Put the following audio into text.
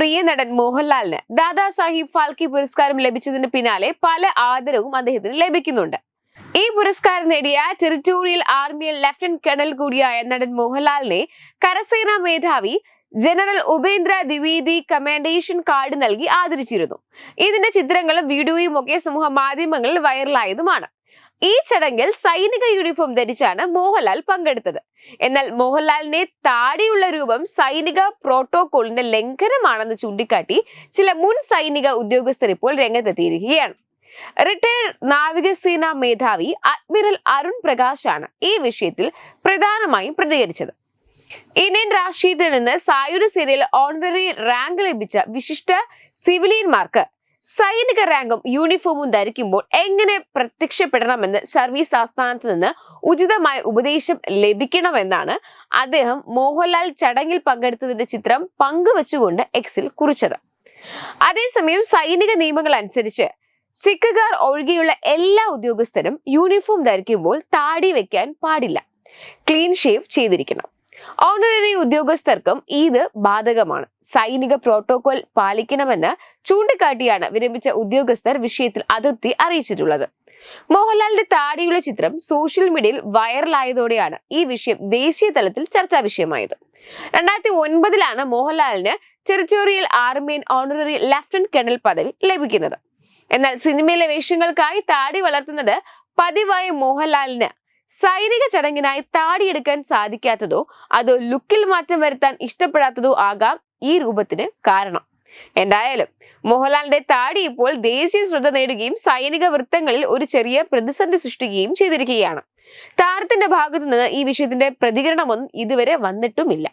പ്രിയ നടൻ മോഹൻലാലിന് ദാദാ സാഹിബ് ഫാൽക്കി പുരസ്കാരം ലഭിച്ചതിന് പിന്നാലെ പല ആദരവും അദ്ദേഹത്തിന് ലഭിക്കുന്നുണ്ട്. ഈ പുരസ്കാരം നേടിയ ടെറിറ്റോറിയൽ ആർമിയിൽ ലഫ്റ്റനന്റ് കേണൽ കൂടിയായ നടൻ മോഹൻലാലിനെ കരസേനാ മേധാവി General Upendra Dwivedi commendation card നൽകി ആദരിച്ചിരുന്നു. ഇതിന്റെ ചിത്രങ്ങളും വീഡിയോയും ഒക്കെ സമൂഹ മാധ്യമങ്ങളിൽ വൈറലായതുമാണ്. ഈ ചടങ്ങിൽ സൈനിക യൂണിഫോം ധരിച്ചാണ് മോഹൻലാൽ പങ്കെടുത്തത്. എന്നാൽ മോഹൻലാലിനെ താടിയുള്ള രൂപം സൈനിക പ്രോട്ടോകോളിന്റെ ലംഘനമാണെന്ന് ചൂണ്ടിക്കാട്ടി ചില മുൻ സൈനിക ഉദ്യോഗസ്ഥർ ഇപ്പോൾ രംഗത്തെത്തിയിരിക്കുകയാണ്. റിട്ടയർഡ് നാവികസേന മേധാവി അഡ്മിറൽ അരുൺ പ്രകാശാണ് ഈ വിഷയത്തിൽ പ്രധാനമായും പ്രതികരിച്ചത്. ഇന്ത്യൻ രാഷ്ട്രീയത്തിൽ നിന്ന് സായുധ സേനയിൽ ഓണററി റാങ്ക് ലഭിച്ച വിശിഷ്ട സിവിലിയന്മാർക്ക് സൈനിക റാങ്കും യൂണിഫോമും ധരിക്കുമ്പോൾ എങ്ങനെ പ്രത്യക്ഷപ്പെടണമെന്ന് സർവീസ് ആസ്ഥാനത്ത് നിന്ന് ഉചിതമായ ഉപദേശം ലഭിക്കണമെന്നാണ് അദ്ദേഹം മോഹൻലാൽ ചടങ്ങിൽ പങ്കെടുത്തതിന്റെ ചിത്രം പങ്കുവച്ചുകൊണ്ട് എക്സിൽ കുറിച്ചത്. അതേസമയം സൈനിക നിയമങ്ങൾ അനുസരിച്ച് സിഖുകാർ ഒഴികെയുള്ള എല്ലാ ഉദ്യോഗസ്ഥരും യൂണിഫോം ധരിക്കുമ്പോൾ താടി വെക്കാൻ പാടില്ല. ക്ലീൻ ഷേവ് ചെയ്തിരിക്കണം. ഓണററി ഉദ്യോഗസ്ഥർക്കും ഇത് ബാധകമാണ്. സൈനിക പ്രോട്ടോകോൾ പാലിക്കണമെന്ന് ചൂണ്ടിക്കാട്ടിയാണ് വിരമിച്ച ഉദ്യോഗസ്ഥർ വിഷയത്തിൽ അതിർത്തി അറിയിച്ചിട്ടുള്ളത്. മോഹൻലാലിന്റെ താടിയുള്ള ചിത്രം സോഷ്യൽ മീഡിയയിൽ വൈറലായതോടെയാണ് ഈ വിഷയം ദേശീയ തലത്തിൽ ചർച്ചാ വിഷയമായത്. രണ്ടായിരത്തി ഒൻപതിലാണ് മോഹൻലാലിന് ടെറിറ്റോറിയൽ ആർമിയൻ ഓണററി ലഫ്റ്റനന്റ് കേണൽ പദവി ലഭിക്കുന്നത്. എന്നാൽ സിനിമയിലെ വേഷങ്ങൾക്കായി താടി വളർത്തുന്നത് പതിവായ മോഹൻലാലിന് സൈനിക ചടങ്ങിനായി താടിയെടുക്കാൻ സാധിക്കാത്തതോ അതോ ലുക്കിൽ മാറ്റം വരുത്താൻ ഇഷ്ടപ്പെടാത്തതോ ആകാം ഈ രൂപത്തിന് കാരണം. എന്തായാലും മോഹൻലാലിന്റെ താടി ഇപ്പോൾ ദേശീയ ശ്രദ്ധ നേടുകയും സൈനിക വൃത്തങ്ങളിൽ ഒരു ചെറിയ പ്രതിസന്ധി സൃഷ്ടിക്കുകയും ചെയ്തിരിക്കുകയാണ്. താരത്തിന്റെ ഭാഗത്തു നിന്ന് ഈ വിഷയത്തിന്റെ പ്രതികരണമൊന്നും ഇതുവരെ വന്നിട്ടുമില്ല.